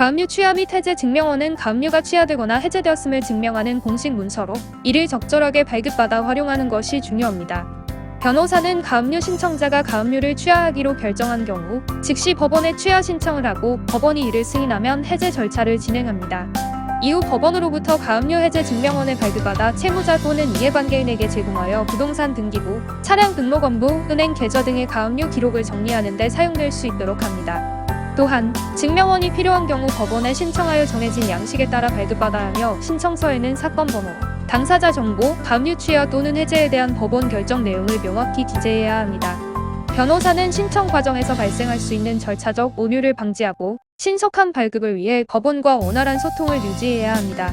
가압류 취하 및 해제 증명원은 가압류가 취하되거나 해제되었음을 증명하는 공식 문서로 이를 적절하게 발급받아 활용하는 것이 중요합니다. 변호사는 가압류 신청자가 가압류를 취하하기로 결정한 경우 즉시 법원에 취하 신청을 하고 법원이 이를 승인하면 해제 절차를 진행합니다. 이후 법원으로부터 가압류 해제 증명원을 발급받아 채무자 또는 이해관계인에게 제공하여 부동산 등기부, 차량 등록원부, 은행 계좌 등의 가압류 기록을 정리하는 데 사용될 수 있도록 합니다. 또한 증명원이 필요한 경우 법원에 신청하여 정해진 양식에 따라 발급받아야 하며 신청서에는 사건 번호, 당사자 정보, 가압류 취하 또는 해제에 대한 법원 결정 내용을 명확히 기재해야 합니다. 변호사는 신청 과정에서 발생할 수 있는 절차적 오류를 방지하고 신속한 발급을 위해 법원과 원활한 소통을 유지해야 합니다.